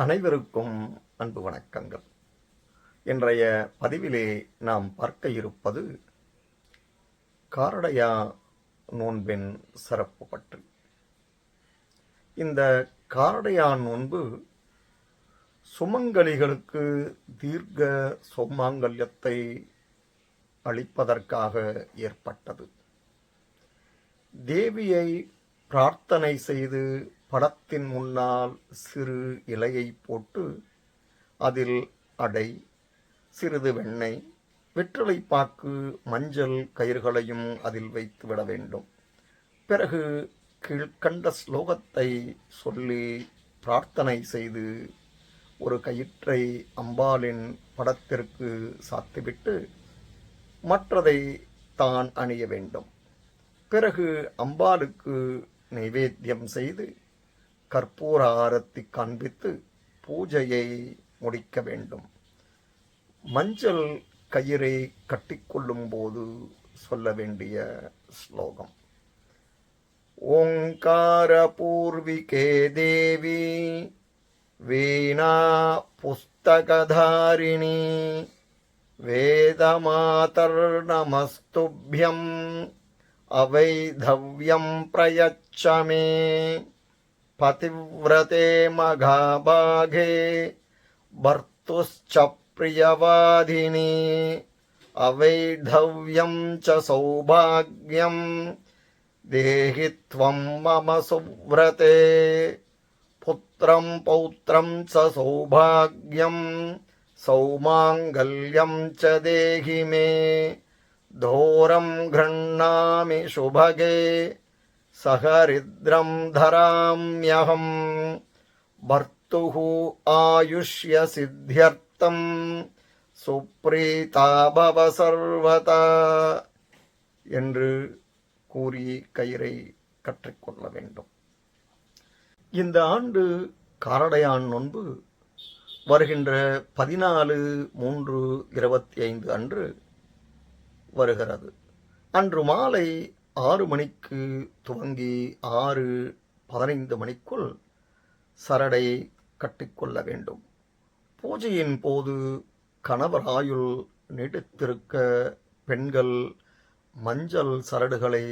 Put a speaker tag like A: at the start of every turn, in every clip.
A: அனைவருக்கும் அன்பு வணக்கங்கள். இன்றைய பதிவிலே நாம் பார்க்க இருப்பது காரடையா நோன்பின் சிறப்பு பற்றி. இந்த காரடையா நோன்பு சுமங்கலிகளுக்கு தீர்க்க சுமாங்கல்யத்தை அளிப்பதற்காக ஏற்பட்டது. தேவியை பிரார்த்தனை செய்து படத்தின் முன்னால் சிறு இலையை போட்டு அதில் அடை சிறிது வெண்ணெய் வெற்றிலை பாக்கு மஞ்சள் கயிறுகளையும் அதில் வைத்து விட வேண்டும். பிறகு கீழ்கண்ட ஸ்லோகத்தை சொல்லி பிரார்த்தனை செய்து ஒரு கயிற்றை அம்பாளின் படத்திற்கு சாத்திவிட்டு மற்றதை தான் அணிய வேண்டும். பிறகு அம்பாளுக்கு நைவேத்தியம் செய்து கற்பூர ஆரத்தி காண்பித்து பூஜையை முடிக்க வேண்டும். மஞ்சள் கயிறை கட்டிக்கொள்ளும் போது சொல்ல வேண்டிய ஸ்லோகம். ஓங்கார பூர்விகே தேவி வீணா புஸ்தகதாரிணி वेदमातर्नमस्तुभ्यम् अवैधव्यं प्रयच्छ मे పతివ్రతే మఘాభాగే భర్తుశ్చ ప్రియవాధిని అవైఢవ్యం చ సౌభాగ్యం దేహి త్వం మమ సువ్రతే పుత్రం పౌత్రం చ సౌభాగ్యం సౌమాంగల్యం చ దేహి మే ఘోరం గృహ్ణామి శుభగే सहरिद्रं धराम्यहम् भर्तुः आयुष्यसिद्ध्यर्थं சுப்ரீதா பவ சர்வதா என்று கூறி கயிறை கற்றுக்கொள்ள வேண்டும் இந்த ஆண்டு காரடையான் நோன்பு வருகின்ற பதினாலு மூன்று இருபத்தி ஐந்து அன்று வருகிறது அன்று மாலை ஆறு மணிக்கு துவங்கி ஆறு பதினைந்து மணிக்குள் சரடை கட்டிக்கொள்ள வேண்டும். பூஜையின் போது கணவர் ஆயுள் நீடித்திருக்க பெண்கள் மஞ்சள் சரடுகளை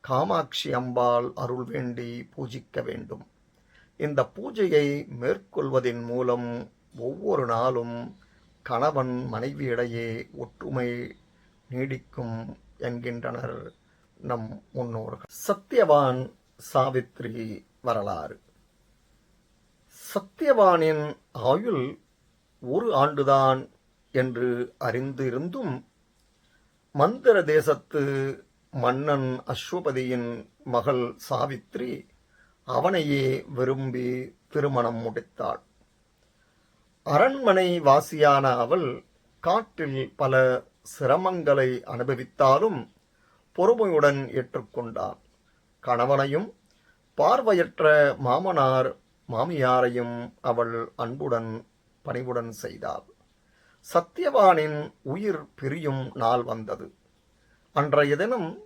A: காமாட்சி அம்பாள் அருள் வேண்டி பூஜிக்க வேண்டும். இந்த பூஜையை மேற்கொள்வதின் மூலம் ஒவ்வொரு நாளும் கணவன் மனைவியிடையே ஒற்றுமை நீடிக்கும் என்கின்றனர். நம் முன்னோர்கள். சத்தியவான் சாவித்ரி வரலாறு. சத்தியவானின் ஆயுள் ஒரு ஆண்டுதான் என்று அறிந்திருந்தும் மந்திர தேசத்து மன்னன் அஸ்வபதியின் மகள் சாவித்ரி அவனையே விரும்பி திருமணம் முடித்தாள். அரண்மனை வாசியான அவள் காட்டில் பல சிரமங்களை அனுபவித்தாலும் பொறுமையுடன் ஏற்றுக்கொண்டான் கணவனையும் பார்வையற்ற மாமனார் மாமியாரையும் அவள் அன்புடன் பணிவுடன் செய்தாள். சத்தியவானின் உயிர் பிரியும் நாள் வந்தது. அன்றைய தினம்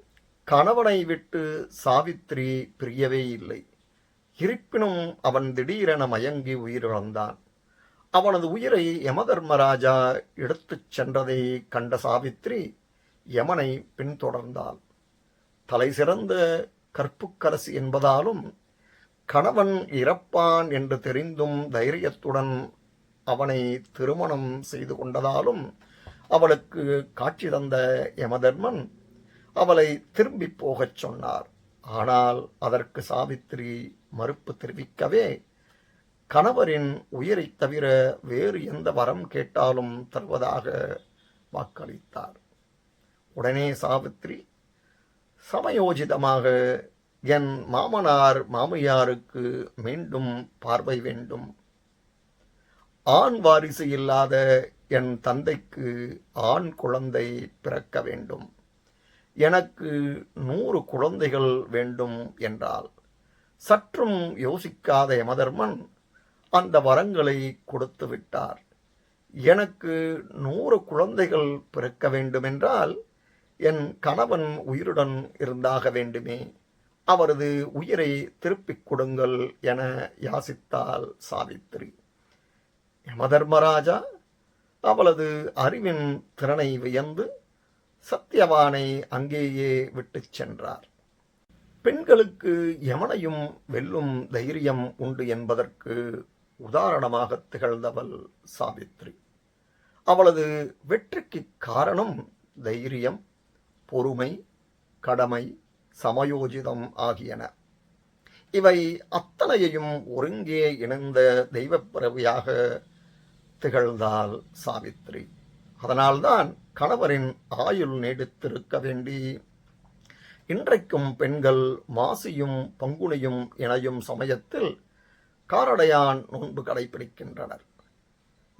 A: கணவனை விட்டு சாவித்ரி பிரியவே இல்லை. இருப்பினும் அவன் திடீரென மயங்கி உயிரிழந்தான். அவனது உயிரை யமதர்மராஜா எடுத்துச் சென்றதை கண்ட சாவித்ரி யமனை பின்தொடர்ந்தாள் தலை சிறந்த கற்புக்கரசி என்பதாலும் கணவன் இறப்பான் என்று தெரிந்தும் தைரியத்துடன் அவனை திருமணம் செய்து கொண்டதாலும் அவளுக்கு காட்சி தந்த யமதர்மன் அவளை திரும்பி போகச் சொன்னார். ஆனால் அதற்கு சாவித்திரி மறுப்பு தெரிவிக்கவே கணவரின் உயிரைத் தவிர வேறு எந்த வரம் கேட்டாலும் தருவதாக வாக்களித்தார். உடனே சாவித்ரி சமயோஜிதமாக என் மாமனார் மாமியாருக்கு மீண்டும் பார்வை வேண்டும். ஆண் வாரிசு இல்லாத என் தந்தைக்கு ஆண் குழந்தை பிறக்க வேண்டும். எனக்கு நூறு குழந்தைகள் வேண்டும் என்றால் சற்றும் யோசிக்காத யமதர்மன் அந்த வரங்களை கொடுத்து விட்டார் எனக்கு நூறு குழந்தைகள் பிறக்க வேண்டுமென்றால் என் கணவன் உயிருடன் இருந்தாக வேண்டுமே அவரது உயிரை திருப்பிக் கொடுங்கள் என யாசித்தாள் சாவித்திரி. யமதர்மராஜா அவளது அறிவின் திறனை வியந்து சத்தியவானை அங்கேயே விட்டுச் சென்றார். பெண்களுக்கு யமனையும் வெல்லும் தைரியம் உண்டு என்பதற்கு உதாரணமாக திகழ்ந்தவள் சாவித்ரி அவளது வெற்றிக்கு காரணம் தைரியம். பொறுமை கடமை சமயோஜிதம் ஆகியன. இவை அத்தனையையும் ஒருங்கே இணைந்த தெய்வப்பிறவியாக திகழ்ந்தாள் சாவித்ரி. அதனால்தான் கணவரின் ஆயுள் நீடித்திருக்க வேண்டி இன்றைக்கும் பெண்கள் மாசியும் பங்குனியும் இணையும் சமயத்தில் காரடையான் நோன்பு கடைபிடிக்கின்றனர்.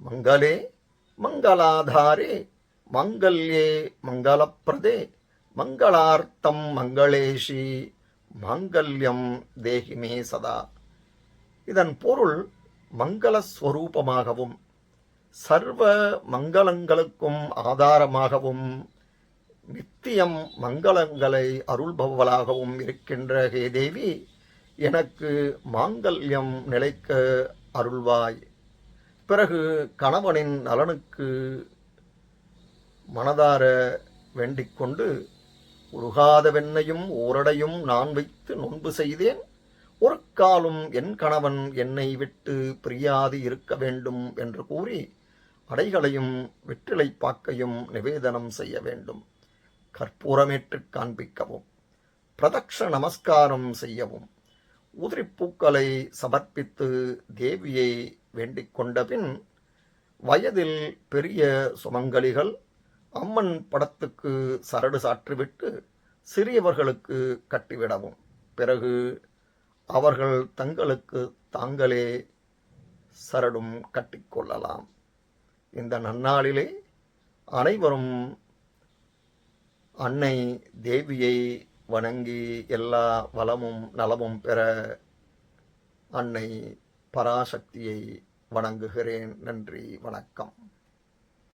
A: மங்களே மங்களாதாரே மங்கல்யே மங்களப்பிரதே மங்களார்த்தம் மங்களேஷி மாங்கல்யம் தேகிமே சதா. இதன் பொருள் மங்களஸ்வரூபமாகவும் சர்வ மங்களங்களுக்கும் ஆதாரமாகவும் நித்தியம் மங்களங்களை அருள்பவளாகவும் இருக்கின்ற ஹே தேவி எனக்கு மாங்கல்யம் நிலைக்க அருள்வாய். பிறகு கணவனின் நலனுக்கு மனதார வேண்டிக்கொண்டு உருகாத வெண்ணையும் ஓரடையும் நான் வைத்து நொன்பு செய்தேன். ஒரு காலும் என் கணவன் என்னை விட்டு பிரியாது இருக்க வேண்டும் என்று கூறி அடைகளையும் வெற்றிலை பாக்கையும் நிவேதனம் செய்ய வேண்டும். கற்பூரமேற்று காண்பிக்கவும் பிரதக்ஷ நமஸ்காரம் செய்யவும் உதிரிப்பூக்களை சமர்ப்பித்து தேவியை வேண்டிக் கொண்ட பின் வயதில் பெரிய சுமங்கலிகள் அம்மன் படத்துக்கு சரடு சாற்றிவிட்டு சிறியவர்களுக்கு கட்டிவிடவும். பிறகு அவர்கள் தங்களுக்கு தாங்களே சரடும் கட்டிக்கொள்ளலாம் இந்த நன்னாளிலே அனைவரும் அன்னை தேவியை வணங்கி எல்லா வளமும் நலமும் பெற அன்னை பராசக்தியை வணங்குகிறேன். நன்றி வணக்கம்.